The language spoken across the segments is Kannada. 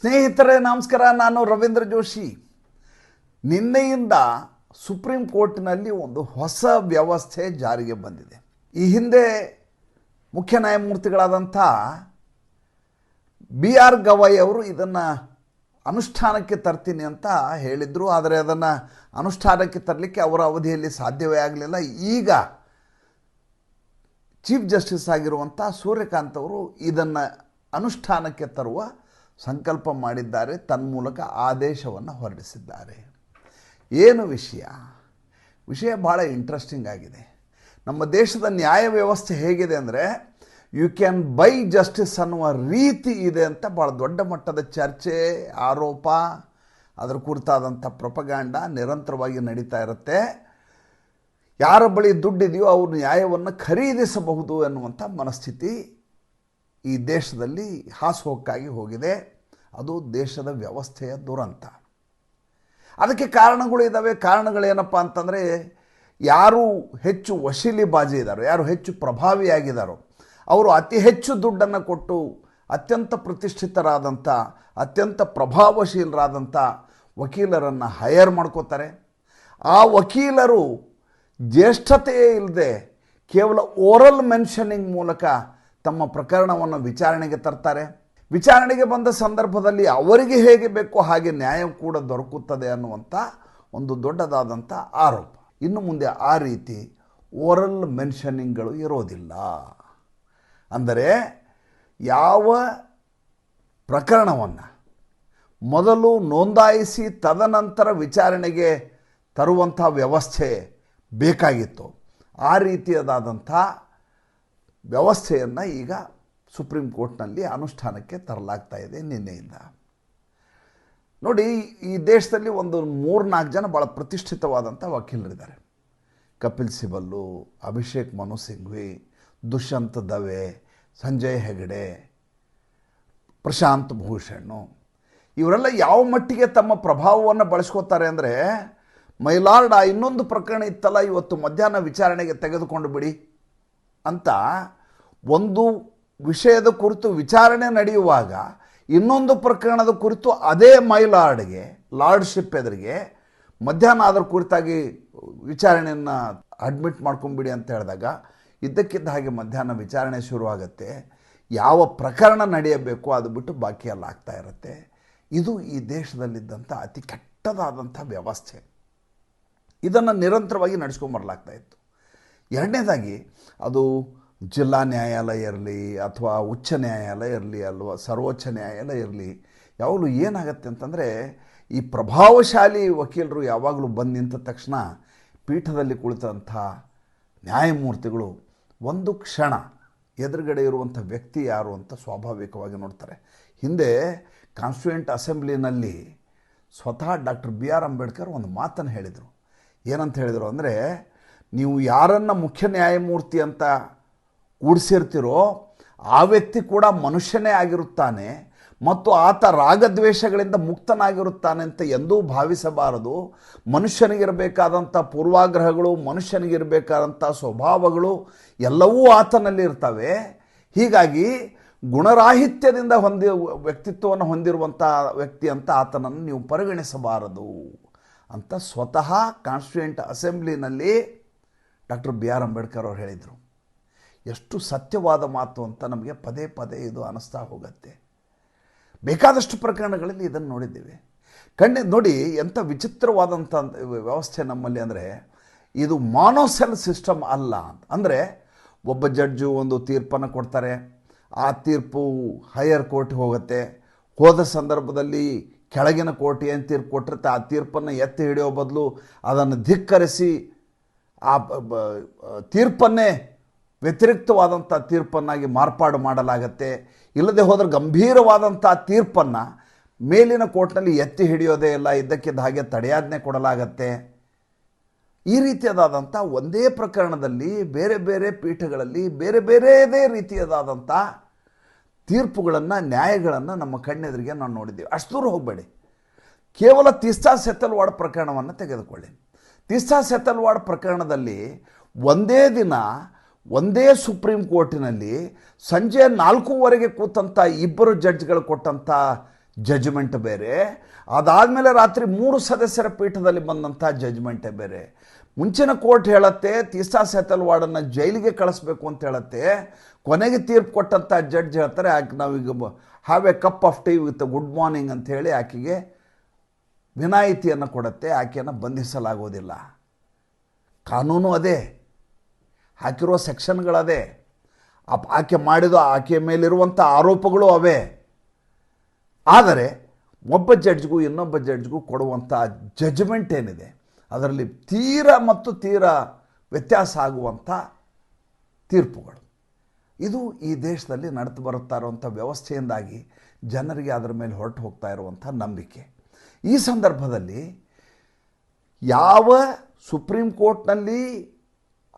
ಸ್ನೇಹಿತರೆ, ನಮಸ್ಕಾರ. ನಾನು ರವೀಂದ್ರ ಜೋಶಿ. ನಿನ್ನೆಯಿಂದ ಸುಪ್ರೀಂ ಕೋರ್ಟ್ನಲ್ಲಿ ಒಂದು ಹೊಸ ವ್ಯವಸ್ಥೆ ಜಾರಿಗೆ ಬಂದಿದೆ. ಈ ಹಿಂದೆ ಮುಖ್ಯ ನ್ಯಾಯಮೂರ್ತಿಗಳಾದಂಥ ಬಿ ಆರ್ ಗವಾಯ್ ಅವರು ಇದನ್ನು ಅನುಷ್ಠಾನಕ್ಕೆ ತರ್ತೀನಿ ಅಂತ ಹೇಳಿದರು. ಆದರೆ ಅದನ್ನು ಅನುಷ್ಠಾನಕ್ಕೆ ತರಲಿಕ್ಕೆ ಅವರ ಅವಧಿಯಲ್ಲಿ ಸಾಧ್ಯವೇ ಆಗಲಿಲ್ಲ. ಈಗ ಚೀಫ್ ಜಸ್ಟಿಸ್ ಆಗಿರುವಂಥ ಸೂರ್ಯಕಾಂತ್ ಅವರು ಇದನ್ನು ಅನುಷ್ಠಾನಕ್ಕೆ ತರುವ ಸಂಕಲ್ಪ ಮಾಡಿದ್ದಾರೆ, ತನ್ಮೂಲಕ ಆದೇಶವನ್ನು ಹೊರಡಿಸಿದ್ದಾರೆ. ಏನು ವಿಷಯ? ವಿಷಯ ಭಾಳ ಇಂಟ್ರೆಸ್ಟಿಂಗ್ ಆಗಿದೆ. ನಮ್ಮ ದೇಶದ ನ್ಯಾಯ ವ್ಯವಸ್ಥೆ ಹೇಗಿದೆ ಅಂದರೆ ಯು ಕ್ಯಾನ್ ಬೈ ಜಸ್ಟಿಸ್ ಅನ್ನುವ ರೀತಿ ಇದೆ ಅಂತ ಭಾಳ ದೊಡ್ಡ ಮಟ್ಟದ ಚರ್ಚೆ, ಆರೋಪ, ಅದರ ಕುರಿತಾದಂಥ ಪ್ರೊಪಗಾಂಡ ನಿರಂತರವಾಗಿ ನಡೀತಾ ಇರುತ್ತೆ. ಯಾರ ಬಳಿ ದುಡ್ಡಿದೆಯೋ ಅವರು ನ್ಯಾಯವನ್ನು ಖರೀದಿಸಬಹುದು ಎನ್ನುವಂಥ ಮನಸ್ಥಿತಿ ಈ ದೇಶದಲ್ಲಿ ಹಾಸುಹೊಕ್ಕಾಗಿ ಹೋಗಿದೆ. ಅದು ದೇಶದ ವ್ಯವಸ್ಥೆಯ ದುರಂತ. ಅದಕ್ಕೆ ಕಾರಣಗಳು ಇದ್ದಾವೆ ಕಾರಣಗಳೇನಪ್ಪ ಅಂತಂದರೆ, ಯಾರು ಹೆಚ್ಚು ವಶೀಲಿಬಾಜಿ ಇದ್ದಾರೋ ಯಾರು ಹೆಚ್ಚು ಪ್ರಭಾವಿಯಾಗಿದ್ದಾರೋ ಅವರು ಅತಿ ಹೆಚ್ಚು ದುಡ್ಡನ್ನು ಕೊಟ್ಟು ಅತ್ಯಂತ ಪ್ರತಿಷ್ಠಿತರಾದಂಥ, ಅತ್ಯಂತ ಪ್ರಭಾವಶೀಲರಾದಂಥ ವಕೀಲರನ್ನು ಹೈಯರ್ ಮಾಡ್ಕೋತಾರೆ. ಆ ವಕೀಲರು ಜ್ಯೇಷ್ಠತೆಯೇ ಇಲ್ಲದೆ ಕೇವಲ ಓರಲ್ ಮೆನ್ಷನಿಂಗ್ ಮೂಲಕ ತಮ್ಮ ಪ್ರಕರಣವನ್ನು ವಿಚಾರಣೆಗೆ ತರ್ತಾರೆ. ವಿಚಾರಣೆಗೆ ಬಂದ ಸಂದರ್ಭದಲ್ಲಿ ಅವರಿಗೆ ಹೇಗೆ ಬೇಕೋ ಹಾಗೆ ನ್ಯಾಯ ಕೂಡ ದೊರಕುತ್ತದೆ ಅನ್ನುವಂಥ ಒಂದು ದೊಡ್ಡದಾದಂಥ ಆರೋಪ. ಇನ್ನು ಮುಂದೆ ಆ ರೀತಿ ಓರಲ್ ಮೆನ್ಷನಿಂಗ್ಗಳು ಇರೋದಿಲ್ಲ. ಅಂದರೆ ಯಾವ ಪ್ರಕರಣವನ್ನು ಮೊದಲು ನೋಂದಾಯಿಸಿ ತದನಂತರ ವಿಚಾರಣೆಗೆ ತರುವಂಥ ವ್ಯವಸ್ಥೆ ಬೇಕಾಗಿತ್ತು. ಆ ರೀತಿಯದಾದಂಥ ವ್ಯವಸ್ಥೆಯನ್ನು ಈಗ ಸುಪ್ರೀಂ ಕೋರ್ಟ್ನಲ್ಲಿ ಅನುಷ್ಠಾನಕ್ಕೆ ತರಲಾಗ್ತಾ ಇದೆ ನಿನ್ನೆಯಿಂದ. ನೋಡಿ, ಈ ದೇಶದಲ್ಲಿ ಒಂದು ಮೂರ್ನಾಲ್ಕು ಜನ ಭಾಳ ಪ್ರತಿಷ್ಠಿತವಾದಂಥ ವಕೀಲರಿದ್ದಾರೆ. ಕಪಿಲ್ ಸಿಬಲ್ಲು, ಅಭಿಷೇಕ್ ಮನು ಸಿಂಘ್ವಿ, ದುಷ್ಯಂತ್ ದವೆ, ಸಂಜಯ್ ಹೆಗಡೆ, ಪ್ರಶಾಂತ್ ಭೂಷಣ್ಣು ಇವರೆಲ್ಲ ಯಾವ ಮಟ್ಟಿಗೆ ತಮ್ಮ ಪ್ರಭಾವವನ್ನು ಬಳಸ್ಕೋತಾರೆ ಅಂದರೆ ಮೈಲಾರ್ಡ್ ಆ ಇನ್ನೊಂದು ಪ್ರಕರಣ ಇತ್ತಲ್ಲ, ಇವತ್ತು ಮಧ್ಯಾಹ್ನ ವಿಚಾರಣೆಗೆ ತೆಗೆದುಕೊಂಡು ಬಿಡಿ ಅಂತ ಒಂದು ವಿಷಯದ ಕುರಿತು ವಿಚಾರಣೆ ನಡೆಯುವಾಗ ಇನ್ನೊಂದು ಪ್ರಕರಣದ ಕುರಿತು ಅದೇ ಮೈಲಾರ್ಡ್ಗೆ ಲಾರ್ಡ್ಶಿಪ್ ಎದುರಿಗೆ ಮಧ್ಯಾಹ್ನ ಅದರ ಕುರಿತಾಗಿ ವಿಚಾರಣೆಯನ್ನು ಅಡ್ಮಿಟ್ ಮಾಡ್ಕೊಂಬಿಡಿ ಅಂತ ಹೇಳಿದಾಗ ಇದ್ದಕ್ಕಿದ್ದ ಹಾಗೆ ಮಧ್ಯಾಹ್ನ ವಿಚಾರಣೆ ಶುರುವಾಗುತ್ತೆ. ಯಾವ ಪ್ರಕರಣ ನಡೆಯಬೇಕು ಅದು ಬಿಟ್ಟು ಬಾಕಿ ಎಲ್ಲ ಆಗ್ತಾ ಇರುತ್ತೆ. ಇದು ಈ ದೇಶದಲ್ಲಿದ್ದಂಥ ಅತಿ ಕೆಟ್ಟದಾದಂಥ ವ್ಯವಸ್ಥೆ. ಇದನ್ನು ನಿರಂತರವಾಗಿ ನಡೆಸ್ಕೊಂಬರ್ಲಾಗ್ತಾ ಇತ್ತು. ಎರಡನೇದಾಗಿ ಅದು ಜಿಲ್ಲಾ ನ್ಯಾಯಾಲಯ ಇರಲಿ ಅಥವಾ ಉಚ್ಚ ನ್ಯಾಯಾಲಯ ಇರಲಿ ಅಲ್ವಾ, ಸರ್ವೋಚ್ಚ ನ್ಯಾಯಾಲಯ ಇರಲಿ, ಯಾವಾಗಲೂ ಏನಾಗತ್ತೆ ಅಂತಂದರೆ ಈ ಪ್ರಭಾವಶಾಲಿ ವಕೀಲರು ಯಾವಾಗಲೂ ಬಂದು ನಿಂತ ತಕ್ಷಣ ಪೀಠದಲ್ಲಿ ಕುಳಿತಂಥ ನ್ಯಾಯಮೂರ್ತಿಗಳು ಒಂದು ಕ್ಷಣ ಎದುರುಗಡೆ ಇರುವಂಥ ವ್ಯಕ್ತಿ ಯಾರು ಅಂತ ಸ್ವಾಭಾವಿಕವಾಗಿ ನೋಡ್ತಾರೆ. ಹಿಂದೆ ಕಾನ್ಸ್ಟಿಟ್ಯೂಂಟ್ ಅಸೆಂಬ್ಲಿನಲ್ಲಿ ಸ್ವತಃ ಡಾಕ್ಟರ್ ಬಿ ಆರ್ ಅಂಬೇಡ್ಕರ್ ಒಂದು ಮಾತನ್ನು ಹೇಳಿದರು. ಏನಂತ ಹೇಳಿದರು ಅಂದರೆ, ನೀವು ಯಾರನ್ನು ಮುಖ್ಯ ನ್ಯಾಯಮೂರ್ತಿ ಅಂತ ಕೂಡಿಸಿರ್ತಿರೋ ಆ ವ್ಯಕ್ತಿ ಕೂಡ ಮನುಷ್ಯನೇ ಆಗಿರುತ್ತಾನೆ ಮತ್ತು ಆತ ರಾಗದ್ವೇಷಗಳಿಂದ ಮುಕ್ತನಾಗಿರುತ್ತಾನೆ ಅಂತ ಎಂದೂ ಭಾವಿಸಬಾರದು. ಮನುಷ್ಯನಿಗಿರಬೇಕಾದಂಥ ಪೂರ್ವಾಗ್ರಹಗಳು, ಮನುಷ್ಯನಿಗಿರಬೇಕಾದಂಥ ಸ್ವಭಾವಗಳು ಎಲ್ಲವೂ ಆತನಲ್ಲಿ ಇರ್ತವೆ. ಹೀಗಾಗಿ ಗುಣರಾಹಿತ್ಯದಿಂದ ಹೊಂದಿ ವ್ಯಕ್ತಿತ್ವವನ್ನು ಹೊಂದಿರುವಂಥ ವ್ಯಕ್ತಿ ಅಂತ ಆತನನ್ನು ನೀವು ಪರಿಗಣಿಸಬಾರದು ಅಂತ ಸ್ವತಃ ಕಾನ್ಸ್ಟಿಟ್ಯೂಂಟ್ ಅಸೆಂಬ್ಲಿನಲ್ಲಿ ಡಾಕ್ಟರ್ ಬಿ ಆರ್ ಅಂಬೇಡ್ಕರ್ ಅವರು ಹೇಳಿದರು. ಎಷ್ಟು ಸತ್ಯವಾದ ಮಾತು ಅಂತ ನಮಗೆ ಪದೇ ಪದೇ ಇದು ಅನಿಸ್ತಾ ಹೋಗುತ್ತೆ. ಬೇಕಾದಷ್ಟು ಪ್ರಕರಣಗಳಲ್ಲಿ ಇದನ್ನು ನೋಡಿದ್ದೀವಿ. ಕಣ್ಣೆ ನೋಡಿ ಎಂಥ ವಿಚಿತ್ರವಾದಂಥ ವ್ಯವಸ್ಥೆ ನಮ್ಮಲ್ಲಿ ಅಂದರೆ ಇದು ಮಾನೋಸೆಲ್ ಸಿಸ್ಟಮ್ ಅಲ್ಲ ಅಂತ. ಅಂದರೆ ಒಬ್ಬ ಜಡ್ಜು ಒಂದು ತೀರ್ಪನ್ನು ಕೊಡ್ತಾರೆ. ಆ ತೀರ್ಪು ಹೈಯರ್ ಕೋರ್ಟ್ ಹೋಗುತ್ತೆ. ಹೋದ ಸಂದರ್ಭದಲ್ಲಿ ಕೆಳಗಿನ ಕೋರ್ಟ್ ಏನು ತೀರ್ಪು ಕೊಟ್ಟಿರುತ್ತೆ, ಆ ತೀರ್ಪನ್ನು ಎತ್ತಿ ಹಿಡಿಯೋ ಬದಲು ಅದನ್ನು ಧಿಕ್ಕರಿಸಿ ಆ ತೀರ್ಪನ್ನೇ ವ್ಯತಿರಿಕ್ತವಾದಂಥ ತೀರ್ಪನ್ನಾಗಿ ಮಾರ್ಪಾಡು ಮಾಡಲಾಗತ್ತೆ. ಇಲ್ಲದೆ ಹೋದರೆ ಗಂಭೀರವಾದಂಥ ತೀರ್ಪನ್ನು ಮೇಲಿನ ಕೋರ್ಟ್ನಲ್ಲಿ ಎತ್ತಿ ಹಿಡಿಯೋದೇ ಇಲ್ಲ, ಇದ್ದಕ್ಕಿದ್ದ ಹಾಗೆ ತಡೆಯಾಜ್ಞೆ ಕೊಡಲಾಗತ್ತೆ. ಈ ರೀತಿಯಾದಂಥ ಒಂದೇ ಪ್ರಕರಣದಲ್ಲಿ ಬೇರೆ ಬೇರೆ ಪೀಠಗಳಲ್ಲಿ ಬೇರೆ ಬೇರೆದೇ ರೀತಿಯದಾದಂಥ ತೀರ್ಪುಗಳನ್ನು, ನ್ಯಾಯಗಳನ್ನು ನಮ್ಮ ಕಣ್ಣೆದುರಿಗೆ ನಾವು ನೋಡಿದ್ದೀವಿ. ಅಷ್ಟು ದೂರ ಹೋಗಬೇಡಿ. ಕೇವಲ ತಿಸ್ತಾ ಸೆತಲ್ವಾಡ್ ಪ್ರಕರಣವನ್ನು ತೆಗೆದುಕೊಳ್ಳಿ. ತಿಸ್ತಾ ಸೆತಲ್ವಾಡ್ ಪ್ರಕರಣದಲ್ಲಿ ಒಂದೇ ದಿನ ಒಂದೇ ಸುಪ್ರೀಂ ಕೋರ್ಟಿನಲ್ಲಿ ಸಂಜೆ ನಾಲ್ಕೂವರೆಗೆ ಕೂತಂಥ ಇಬ್ಬರು ಜಡ್ಜ್ಗಳು ಕೊಟ್ಟಂಥ ಜಜ್ಮೆಂಟ್ ಬೇರೆ. ಅದಾದಮೇಲೆ ರಾತ್ರಿ ಮೂರು ಸದಸ್ಯರ ಪೀಠದಲ್ಲಿ ಬಂದಂಥ ಜಜ್ಮೆಂಟೇ ಬೇರೆ. ಮುಂಚಿನ ಕೋರ್ಟ್ ಹೇಳತ್ತೆ, ತೀಸ್ತಾ ಸೆತಲ್ವಾಡನ್ನು ಜೈಲಿಗೆ ಕಳಿಸ್ಬೇಕು ಅಂತ ಹೇಳತ್ತೆ. ಕೊನೆಗೆ ತೀರ್ಪು ಕೊಟ್ಟಂಥ ಜಡ್ಜ್ ಹೇಳ್ತಾರೆ, ಆಕೆ ನಾವೀಗ have a cup of tea with good morning ಅಂತ ಹೇಳಿ ಆಕೆಗೆ ವಿನಾಯಿತಿಯನ್ನು ಕೊಡುತ್ತೆ. ಆಕೆಯನ್ನು ಬಂಧಿಸಲಾಗೋದಿಲ್ಲ. ಕಾನೂನು ಅದೇ. ಹಾಕಿರುವ ಸೆಕ್ಷನ್ಗಳದೇ. ಅಪ್- ಆಕೆ ಮಾಡಿದ ಆಕೆಯ ಮೇಲಿರುವಂಥ ಆರೋಪಗಳು ಅವೇ. ಆದರೆ ಒಬ್ಬ ಜಡ್ಜ್ಗೂ ಇನ್ನೊಬ್ಬ ಜಡ್ಜ್ಗೂ ಕೊಡುವಂಥ ಜಜ್ಮೆಂಟ್ ಏನಿದೆ? ಅದರಲ್ಲಿ ತೀರ ಮತ್ತು ತೀರ ವ್ಯತ್ಯಾಸ ಆಗುವಂಥ ತೀರ್ಪುಗಳು. ಇದು ಈ ದೇಶದಲ್ಲಿ ನಡೆದು ಬರುತ್ತಾ ಇರುವಂಥ ವ್ಯವಸ್ಥೆಯಿಂದಾಗಿ ಜನರಿಗೆ ಅದರ ಮೇಲೆ ಹೊರಟು ಹೋಗ್ತಾ ಇರುವಂಥ ನಂಬಿಕೆ. ಈ ಸಂದರ್ಭದಲ್ಲಿ ಯಾವ ಸುಪ್ರೀಂ ಕೋರ್ಟ್ನಲ್ಲಿ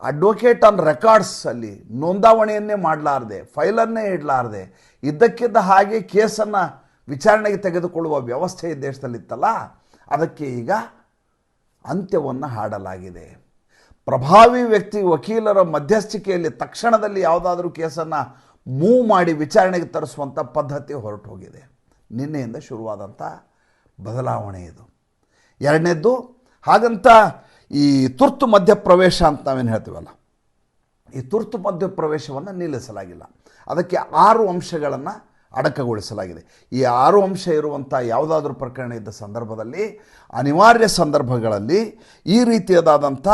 ಅಡ್ವೊಕೇಟ್ ಆನ್ ರೆಕಾರ್ಡ್ಸ್ ಅಲ್ಲಿ ಮಾಡಲಾರದೆ ಮಾಡಲಾರ್ದೆ, ಫೈಲನ್ನೇ ಇಡಲಾರ್ದೆ, ಇದ್ದಕ್ಕಿದ್ದ ಹಾಗೆ ಕೇಸನ್ನು ವಿಚಾರಣೆಗೆ ತೆಗೆದುಕೊಳ್ಳುವ ವ್ಯವಸ್ಥೆ ಈ ದೇಶದಲ್ಲಿತ್ತಲ್ಲ, ಅದಕ್ಕೆ ಈಗ ಅಂತ್ಯವನ್ನು ಹಾಡಲಾಗಿದೆ. ಪ್ರಭಾವಿ ವ್ಯಕ್ತಿ ವಕೀಲರ ಮಧ್ಯಸ್ಥಿಕೆಯಲ್ಲಿ ತಕ್ಷಣದಲ್ಲಿ ಯಾವುದಾದ್ರೂ ಕೇಸನ್ನು ಮೂವ್ ಮಾಡಿ ವಿಚಾರಣೆಗೆ ತರಿಸುವಂಥ ಪದ್ಧತಿ ಹೊರಟು ಹೋಗಿದೆ ನಿನ್ನೆಯಿಂದ ಶುರುವಾದಂಥ ಬದಲಾವಣೆ ಇದು. ಎರಡನೇದ್ದು, ಹಾಗಂತ ಈ ತುರ್ತು ಮಧ್ಯಪ್ರವೇಶ ಅಂತ ನಾವೇನು ಹೇಳ್ತೀವಲ್ಲ, ಈ ತುರ್ತು ಮಧ್ಯಪ್ರವೇಶವನ್ನು ನಿಲ್ಲಿಸಲಾಗಿಲ್ಲ. ಅದಕ್ಕೆ ಆರು ಅಂಶಗಳನ್ನು ಅಡಕಗೊಳಿಸಲಾಗಿದೆ. ಈ ಆರು ಅಂಶ ಇರುವಂಥ ಯಾವುದಾದ್ರೂ ಪ್ರಕರಣ ಇದ್ದ ಸಂದರ್ಭದಲ್ಲಿ, ಅನಿವಾರ್ಯ ಸಂದರ್ಭಗಳಲ್ಲಿ ಈ ರೀತಿಯದಾದಂಥ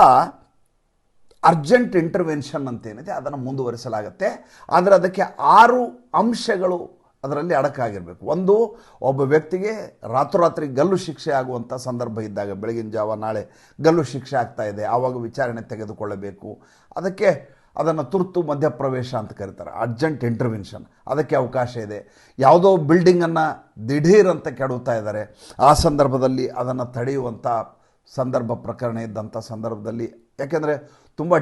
ಅರ್ಜೆಂಟ್ ಇಂಟರ್ವೆನ್ಷನ್ ಅಂತೇನಿದೆ ಅದನ್ನು ಮುಂದುವರಿಸಲಾಗುತ್ತೆ. ಆದರೆ ಅದಕ್ಕೆ ಆರು ಅಂಶಗಳು ಅದರಲ್ಲಿ ಅಡಕಾಗಿರಬೇಕು. ಒಂದು, ಒಬ್ಬ ವ್ಯಕ್ತಿಗೆ ರಾತ್ರೋರಾತ್ರಿ ಗಲ್ಲು ಶಿಕ್ಷೆ ಆಗುವಂಥ ಸಂದರ್ಭ ಇದ್ದಾಗ ಬೆಳಗಿನ ಜಾವ ನಾಳೆ ಗಲ್ಲು ಶಿಕ್ಷೆ ಆಗ್ತಾ ಇದೆ, ಆವಾಗ ವಿಚಾರಣೆ ತೆಗೆದುಕೊಳ್ಳಬೇಕು. ಅದಕ್ಕೆ ಅದನ್ನು ತುರ್ತು ಮಧ್ಯಪ್ರವೇಶ ಅಂತ ಕರೀತಾರೆ, ಅರ್ಜೆಂಟ್ ಇಂಟರ್ವೆನ್ಷನ್. ಅದಕ್ಕೆ ಅವಕಾಶ ಇದೆ. ಯಾವುದೋ ಬಿಲ್ಡಿಂಗನ್ನು ದಿಢೀರ್ ಅಂತ ಕೆಡುತ್ತಾ ಇದ್ದಾರೆ. ಆ ಸಂದರ್ಭದಲ್ಲಿ ಅದನ್ನು ತಡೆಯುವಂಥ ಸಂದರ್ಭ ಪ್ರಕರಣ ಇದ್ದಂಥ ಸಂದರ್ಭದಲ್ಲಿ, ಯಾಕೆಂದರೆ ತುಂಬ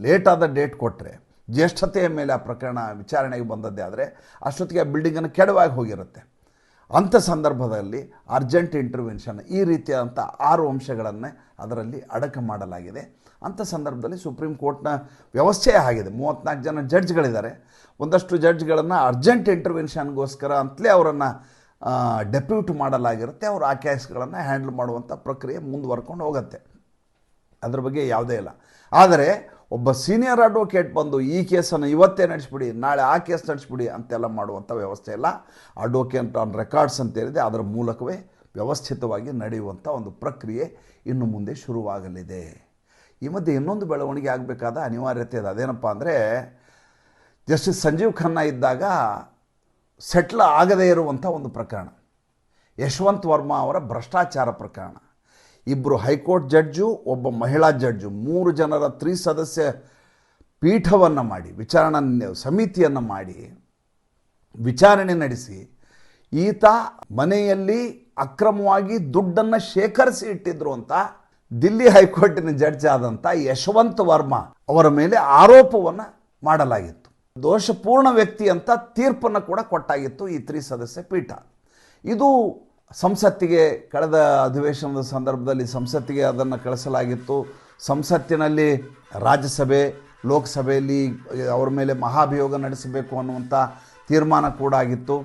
ಲೇಟಾದ ಡೇಟ್ ಕೊಟ್ಟರೆ ಜ್ಯೇಷ್ಠತೆಯ ಮೇಲೆ ಆ ಪ್ರಕರಣ ವಿಚಾರಣೆಗೆ ಬಂದದ್ದೇ ಆದರೆ ಅಷ್ಟೊತ್ತಿಗೆ ಆ ಬಿಲ್ಡಿಂಗನ್ನು ಕೆಡವಾಗಿ ಹೋಗಿರುತ್ತೆ. ಅಂಥ ಸಂದರ್ಭದಲ್ಲಿ ಅರ್ಜೆಂಟ್ ಇಂಟರ್ವೆನ್ಷನ್ ಈ ರೀತಿಯಾದಂಥ ಆರು ಅಂಶಗಳನ್ನೇ ಅದರಲ್ಲಿ ಅಡಕ ಮಾಡಲಾಗಿದೆ. ಅಂಥ ಸಂದರ್ಭದಲ್ಲಿ ಸುಪ್ರೀಂ ಕೋರ್ಟ್ನ ವ್ಯವಸ್ಥೆ ಆಗಿದೆ. ಮೂವತ್ತ್ನಾಲ್ಕು ಜನ ಜಡ್ಜ್ಗಳಿದ್ದಾರೆ ಒಂದಷ್ಟು ಜಡ್ಜ್ಗಳನ್ನು ಅರ್ಜೆಂಟ್ ಇಂಟರ್ವೆನ್ಷನ್ಗೋಸ್ಕರ ಅಂತಲೇ ಅವರನ್ನು ಡೆಪ್ಯೂಟ್ ಮಾಡಲಾಗಿರುತ್ತೆ. ಅವರು ಆ ಕೇಸ್ಗಳನ್ನು ಹ್ಯಾಂಡಲ್ ಮಾಡುವಂಥ ಪ್ರಕ್ರಿಯೆ ಮುಂದುವರ್ಕೊಂಡು ಹೋಗುತ್ತೆ. ಅದ್ರ ಬಗ್ಗೆ ಯಾವುದೇ ಇಲ್ಲ. ಆದರೆ ಒಬ್ಬ ಸೀನಿಯರ್ ಅಡ್ವೊಕೇಟ್ ಬಂದು ಈ ಕೇಸನ್ನು ಇವತ್ತೇ ನಡೆಸ್ಬಿಡಿ, ನಾಳೆ ಆ ಕೇಸ್ ನಡೆಸ್ಬಿಡಿ ಅಂತೆಲ್ಲ ಮಾಡುವಂಥ ವ್ಯವಸ್ಥೆ ಇಲ್ಲ. ಅಡ್ವೊಕೇಟ್ ಆನ್ ರೆಕಾರ್ಡ್ಸ್ ಅಂತೇಳಿದೆ ಅದರ ಮೂಲಕವೇ ವ್ಯವಸ್ಥಿತವಾಗಿ ನಡೆಯುವಂಥ ಒಂದು ಪ್ರಕ್ರಿಯೆ ಇನ್ನು ಮುಂದೆ ಶುರುವಾಗಲಿದೆ. ಈ ಮಧ್ಯೆ ಇನ್ನೊಂದು ಬೆಳವಣಿಗೆ ಆಗಬೇಕಾದ ಅನಿವಾರ್ಯತೆ ಇದೆ. ಅದೇನಪ್ಪ ಅಂದರೆ, ಜಸ್ಟಿಸ್ ಸಂಜೀವ್ ಖನ್ನಾ ಇದ್ದಾಗ ಸೆಟ್ಲ್ ಆಗದೇ ಇರುವಂಥ ಒಂದು ಪ್ರಕರಣ. ಯಶವಂತ್ ವರ್ಮಾ ಅವರ ಭ್ರಷ್ಟಾಚಾರ ಪ್ರಕರಣ. ಇಬ್ಬರು ಹೈಕೋರ್ಟ್ ಜಡ್ಜು, ಒಬ್ಬ ಮಹಿಳಾ ಜಡ್ಜು. ಮೂರು ಜನರ ತ್ರಿಸದಸ್ಯ ಪೀಠವನ್ನು ಮಾಡಿ, ವಿಚಾರಣಾ ಸಮಿತಿಯನ್ನು ಮಾಡಿ ವಿಚಾರಣೆ ನಡೆಸಿ, ಈತ ಮನೆಯಲ್ಲಿ ಅಕ್ರಮವಾಗಿ ದುಡ್ಡನ್ನು ಶೇಖರಿಸಿ ಇಟ್ಟಿದ್ರು ಅಂತ, ದಿಲ್ಲಿ ಹೈಕೋರ್ಟಿನ ಜಡ್ಜ್ ಆದಂಥ ಯಶವಂತ್ ವರ್ಮಾ ಅವರ ಮೇಲೆ ಆರೋಪವನ್ನು ಮಾಡಲಾಗಿತ್ತು. ದೋಷಪೂರ್ಣ ವ್ಯಕ್ತಿ ಅಂತ ತೀರ್ಪನ್ನು ಕೂಡ ಕೊಟ್ಟಾಗಿತ್ತು ಈ ತ್ರಿಸದಸ್ಯ ಪೀಠ. ಇದು ಸಂಸತ್ತಿಗೆ ಕಳೆದ ಅಧಿವೇಶನದ ಸಂದರ್ಭದಲ್ಲಿ ಸಂಸತ್ತಿಗೆ ಅದನ್ನು ಕಳಿಸಲಾಗಿತ್ತು. ಸಂಸತ್ತಿನಲ್ಲಿ ರಾಜ್ಯಸಭೆ, ಲೋಕಸಭೆಯಲ್ಲಿ ಅವರ ಮೇಲೆ ಮಹಾಭಿಯೋಗ ನಡೆಸಬೇಕು ಅನ್ನುವಂಥ ತೀರ್ಮಾನ ಕೂಡ ಆಗಿತ್ತು.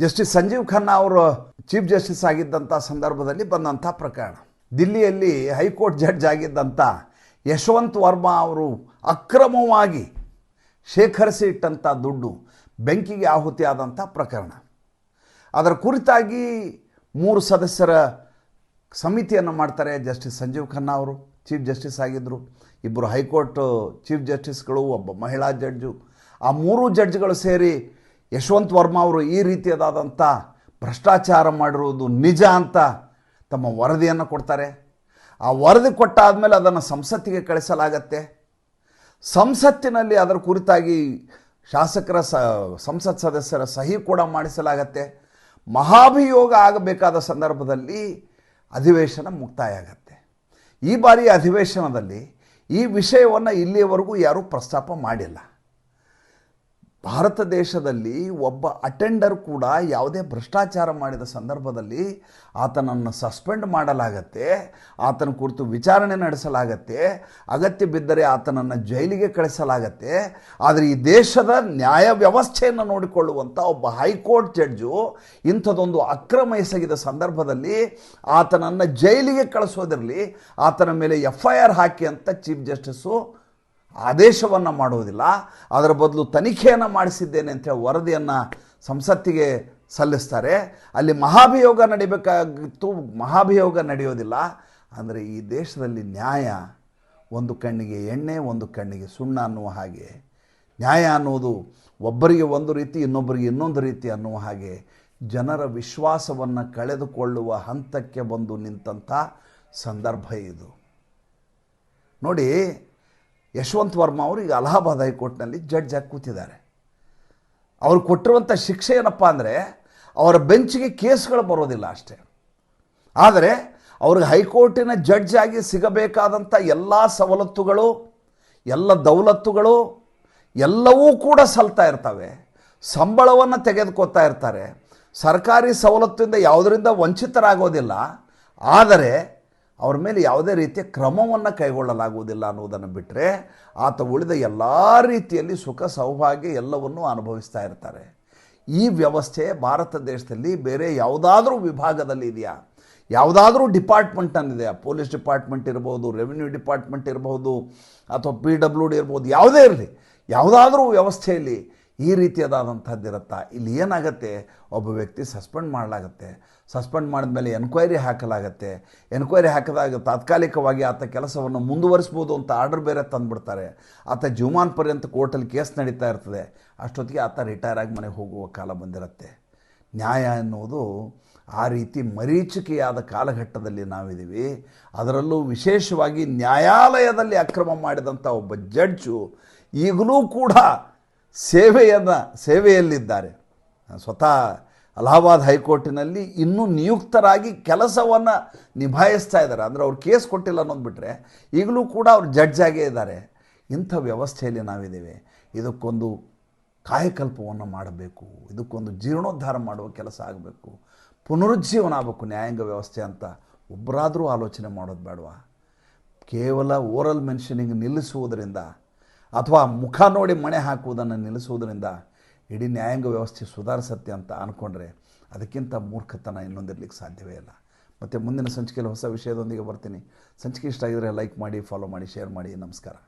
ಜಸ್ಟಿಸ್ ಸಂಜೀವ್ ಖನ್ನಾ ಅವರು ಚೀಫ್ ಜಸ್ಟಿಸ್ ಆಗಿದ್ದಂಥ ಸಂದರ್ಭದಲ್ಲಿ ಬಂದಂಥ ಪ್ರಕರಣ. ದಿಲ್ಲಿಯಲ್ಲಿ ಹೈಕೋರ್ಟ್ ಜಡ್ಜ್ ಆಗಿದ್ದಂಥ ಯಶವಂತ್ ವರ್ಮಾ ಅವರು ಅಕ್ರಮವಾಗಿ ಶೇಖರಿಸಿ ಇಟ್ಟಂಥ ದುಡ್ಡು, ಬೆಂಕಿಗೆ ಆಹುತಿಯಾದಂಥ ಪ್ರಕರಣ. ಅದರ ಕುರಿತಾಗಿ ಮೂರು ಸದಸ್ಯರ ಸಮಿತಿಯನ್ನು ಮಾಡ್ತಾರೆ. ಜಸ್ಟಿಸ್ ಸಂಜೀವ್ ಖನ್ನಾ ಅವರು ಚೀಫ್ ಜಸ್ಟಿಸ್ ಆಗಿದ್ದರು ಇಬ್ಬರು ಹೈಕೋರ್ಟ್ ಚೀಫ್ ಜಸ್ಟಿಸ್ಗಳು, ಒಬ್ಬ ಮಹಿಳಾ ಜಡ್ಜು. ಆ ಮೂರು ಜಡ್ಜ್ಗಳು ಸೇರಿ ಯಶವಂತ್ ವರ್ಮಾ ಅವರು ಈ ರೀತಿಯಾದಂಥ ಭ್ರಷ್ಟಾಚಾರ ಮಾಡಿರುವುದು ನಿಜ ಅಂತ ತಮ್ಮ ವರದಿಯನ್ನು ಕೊಡ್ತಾರೆ. ಆ ವರದಿ ಕೊಟ್ಟಾದಮೇಲೆ ಅದನ್ನು ಸಂಸತ್ತಿಗೆ ಕಳಿಸಲಾಗತ್ತೆ. ಸಂಸತ್ತಿನಲ್ಲಿ ಅದರ ಕುರಿತಾಗಿ ಶಾಸಕರ ಸ, ಸಂಸತ್ ಸದಸ್ಯರ ಸಹಿ ಕೂಡ ಮಾಡಿಸಲಾಗತ್ತೆ. ಮಹಾಭಿಯೋಗ ಆಗಬೇಕಾದ ಸಂದರ್ಭದಲ್ಲಿ ಅಧಿವೇಶನ ಮುಕ್ತಾಯ ಆಗತ್ತೆ ಈ ಬಾರಿ ಅಧಿವೇಶನದಲ್ಲಿ ಈ ವಿಷಯವನ್ನು ಇಲ್ಲಿಯವರೆಗೂ ಯಾರೂ ಪ್ರಸ್ತಾಪ ಮಾಡಿಲ್ಲ. ಭಾರತ ದೇಶದಲ್ಲಿ ಒಬ್ಬ ಅಟೆಂಡರ್ ಕೂಡ ಯಾವುದೇ ಭ್ರಷ್ಟಾಚಾರ ಮಾಡಿದ ಸಂದರ್ಭದಲ್ಲಿ ಆತನನ್ನು ಸಸ್ಪೆಂಡ್ ಮಾಡಲಾಗತ್ತೆ, ಆತನ ಕುರಿತು ವಿಚಾರಣೆ ನಡೆಸಲಾಗತ್ತೆ, ಅಗತ್ಯ ಬಿದ್ದರೆ ಆತನನ್ನು ಜೈಲಿಗೆ ಕಳಿಸಲಾಗತ್ತೆ. ಆದರೆ ಈ ದೇಶದ ನ್ಯಾಯ ವ್ಯವಸ್ಥೆಯನ್ನು ನೋಡಿಕೊಳ್ಳುವಂಥ ಒಬ್ಬ ಹೈಕೋರ್ಟ್ ಜಡ್ಜು ಇಂಥದ್ದೊಂದು ಅಕ್ರಮ ಎಸಗಿದ ಸಂದರ್ಭದಲ್ಲಿ ಆತನನ್ನು ಜೈಲಿಗೆ ಕಳಿಸೋದಿರಲಿ, ಆತನ ಮೇಲೆ ಎಫ್ ಐ ಆರ್ ಹಾಕಿ ಅಂತ ಚೀಫ್ ಜಸ್ಟಿಸ್ಸು ಆದೇಶವನ್ನು ಮಾಡುವುದಿಲ್ಲ. ಅದರ ಬದಲು ತನಿಖೆಯನ್ನು ಮಾಡಿಸಿದ್ದೇನೆ ಅಂತೇಳಿ ವರದಿಯನ್ನು ಸಂಸತ್ತಿಗೆ ಸಲ್ಲಿಸ್ತಾರೆ. ಅಲ್ಲಿ ಮಹಾಭಿಯೋಗ ನಡಿಬೇಕಾಗಿತ್ತು. ಮಹಾಭಿಯೋಗ ನಡೆಯೋದಿಲ್ಲ. ಅಂದರೆ ಈ ದೇಶದಲ್ಲಿ ನ್ಯಾಯ ಒಂದು ಕಣ್ಣಿಗೆ ಎಣ್ಣೆ, ಒಂದು ಕಣ್ಣಿಗೆ ಸುಣ್ಣ ಅನ್ನುವ ಹಾಗೆ. ನ್ಯಾಯ ಅನ್ನುವುದು ಒಬ್ಬರಿಗೆ ಒಂದು ರೀತಿ, ಇನ್ನೊಬ್ಬರಿಗೆ ಇನ್ನೊಂದು ರೀತಿ ಅನ್ನುವ ಹಾಗೆ. ಜನರ ವಿಶ್ವಾಸವನ್ನು ಕಳೆದುಕೊಳ್ಳುವ ಹಂತಕ್ಕೆ ಬಂದು ನಿಂತಹ ಸಂದರ್ಭ ಇದು. ನೋಡಿ ಯಶವಂತ್ ವರ್ಮ ಅವರು ಈಗ ಅಲಹಾಬಾದ್ ಹೈಕೋರ್ಟ್ನಲ್ಲಿ ಜಡ್ಜ್ ಆಗಿ ಕೂತಿದ್ದಾರೆ. ಅವರು ಕೊಟ್ಟಿರುವಂಥ ಶಿಕ್ಷೆ ಏನಪ್ಪ ಅಂದರೆ ಅವರ ಬೆಂಚ್ಗೆ ಕೇಸ್ಗಳು ಬರೋದಿಲ್ಲ ಅಷ್ಟೇ. ಆದರೆ ಅವ್ರಿಗೆ ಹೈಕೋರ್ಟಿನ ಜಡ್ಜ್ ಆಗಿ ಸಿಗಬೇಕಾದಂಥ ಎಲ್ಲ ಸವಲತ್ತುಗಳು, ಎಲ್ಲ ದೌಲತ್ತುಗಳು ಎಲ್ಲವೂ ಕೂಡ ಸಲ್ತಾ ಇರ್ತವೆ. ಸಂಬಳವನ್ನು ತೆಗೆದುಕೊತಾ ಇರ್ತಾರೆ. ಸರ್ಕಾರಿ ಸವಲತ್ತಿಂದ ಯಾವುದರಿಂದ ವಂಚಿತರಾಗೋದಿಲ್ಲ. ಆದರೆ ಅವ್ರ ಮೇಲೆ ಯಾವುದೇ ರೀತಿಯ ಕ್ರಮವನ್ನು ಕೈಗೊಳ್ಳಲಾಗುವುದಿಲ್ಲ ಅನ್ನೋದನ್ನು ಬಿಟ್ಟರೆ ಆತ ಉಳಿದ ಎಲ್ಲ ರೀತಿಯಲ್ಲಿ ಸುಖ, ಸೌಭಾಗ್ಯ ಎಲ್ಲವನ್ನೂ ಅನುಭವಿಸ್ತಾ ಇರ್ತಾರೆ. ಈ ವ್ಯವಸ್ಥೆ ಭಾರತ ದೇಶದಲ್ಲಿ ಬೇರೆ ಯಾವುದಾದ್ರೂ ವಿಭಾಗದಲ್ಲಿ ಇದೆಯಾ? ಯಾವುದಾದ್ರೂ ಡಿಪಾರ್ಟ್ಮೆಂಟಲ್ಲಿದೆಯಾ ಪೊಲೀಸ್ ಡಿಪಾರ್ಟ್ಮೆಂಟ್ ಇರ್ಬೋದು, ರೆವಿನ್ಯೂ ಡಿಪಾರ್ಟ್ಮೆಂಟ್ ಇರ್ಬೋದು, ಅಥವಾ ಪಿ ಡಬ್ಲ್ಯೂ ಡಿ ಇರ್ಬೋದು, ಯಾವುದೇ ಇರಲಿ. ಯಾವುದಾದ್ರೂ ವ್ಯವಸ್ಥೆಯಲ್ಲಿ ಈ ರೀತಿಯಾದಂಥದ್ದು ಇರುತ್ತಾ? ಇಲ್ಲಿ ಏನಾಗುತ್ತೆ? ಒಬ್ಬ ವ್ಯಕ್ತಿ ಸಸ್ಪೆಂಡ್ ಮಾಡಲಾಗತ್ತೆ. ಸಸ್ಪೆಂಡ್ ಮಾಡಿದ ಮೇಲೆ ಎನ್ಕ್ವೈರಿ ಹಾಕಲಾಗತ್ತೆ. ಎನ್ಕ್ವೈರಿ ಹಾಕಿದಾಗ ತಾತ್ಕಾಲಿಕವಾಗಿ ಆತ ಕೆಲಸವನ್ನು ಮುಂದುವರಿಸ್ಬೋದು ಅಂತ ಆರ್ಡರ್ ಬೇರೆ ತಂದುಬಿಡ್ತಾರೆ. ಆತ ಜೀವಮಾನ ಪರ್ಯಂತ ಕೋರ್ಟಲ್ಲಿ ಕೇಸ್ ನಡೀತಾ ಇರ್ತದೆ. ಅಷ್ಟೊತ್ತಿಗೆ ಆತ ರಿಟೈರ್ ಆಗಿ ಮನೆಗೆ ಹೋಗುವ ಕಾಲ ಬಂದಿರುತ್ತೆ. ನ್ಯಾಯ ಎನ್ನುವುದು ಆ ರೀತಿ ಮರೀಚಿಕೆಯಾದ ಕಾಲಘಟ್ಟದಲ್ಲಿ ನಾವಿದ್ದೀವಿ. ಅದರಲ್ಲೂ ವಿಶೇಷವಾಗಿ ನ್ಯಾಯಾಲಯದಲ್ಲಿ ಅಕ್ರಮ ಮಾಡಿದಂಥ ಒಬ್ಬ ಜಡ್ಜು ಈಗಲೂ ಕೂಡ ಸೇವೆಯನ್ನು, ಸೇವೆಯಲ್ಲಿದ್ದಾರೆ. ಸ್ವತಃ ಅಲಹಾಬಾದ್ ಹೈಕೋರ್ಟಿನಲ್ಲಿ ಇನ್ನೂ ನಿಯುಕ್ತರಾಗಿ ಕೆಲಸವನ್ನು ನಿಭಾಯಿಸ್ತಾ ಇದ್ದಾರೆ. ಅಂದರೆ ಅವ್ರು ಕೇಸ್ ಕೊಟ್ಟಿಲ್ಲ ಅನ್ನೋದು ಬಿಟ್ಟರೆ ಈಗಲೂ ಕೂಡ ಅವ್ರು ಜಡ್ಜ್ ಆಗೇ ಇದ್ದಾರೆ. ಇಂಥ ವ್ಯವಸ್ಥೆಯಲ್ಲಿ ನಾವಿದ್ದೇವೆ. ಇದಕ್ಕೊಂದು ಕಾಯಕಲ್ಪವನ್ನು ಮಾಡಬೇಕು. ಇದಕ್ಕೊಂದು ಜೀರ್ಣೋದ್ಧಾರ ಮಾಡುವ ಕೆಲಸ ಆಗಬೇಕು. ಪುನರುಜ್ಜೀವನ ಆಗಬೇಕು ನ್ಯಾಯಾಂಗ ವ್ಯವಸ್ಥೆ ಅಂತ ಒಬ್ಬರಾದರೂ ಆಲೋಚನೆ ಮಾಡೋದು ಬೇಡವಾ? ಕೇವಲ ಓರಲ್ ಮೆನ್ಷನಿಂಗ್ ನಿಲ್ಲಿಸುವುದರಿಂದ ಅಥವಾ ಮುಖ ನೋಡಿ ಮಣೆ ಹಾಕುವುದನ್ನು ನಿಲ್ಲಿಸುವುದರಿಂದ ಇಡೀ ನ್ಯಾಯಾಂಗ ವ್ಯವಸ್ಥೆ ಸುಧಾರಿಸತ್ತೆ ಅಂತ ಅಂದ್ಕೊಂಡ್ರೆ ಅದಕ್ಕಿಂತ ಮೂರ್ಖತನ ಇನ್ನೊಂದಿರ್ಲಿಕ್ಕೆ ಸಾಧ್ಯವೇ ಇಲ್ಲ. ಮತ್ತು ಮುಂದಿನ ಸಂಚಿಕೆಯಲ್ಲಿ ಹೊಸ ವಿಷಯದೊಂದಿಗೆ ಬರ್ತೀನಿ. ಸಂಚಿಕೆ ಇಷ್ಟ ಆಗಿದರೆ ಲೈಕ್ ಮಾಡಿ ಫಾಲೋ ಮಾಡಿ ಶೇರ್ ಮಾಡಿ. ನಮಸ್ಕಾರ.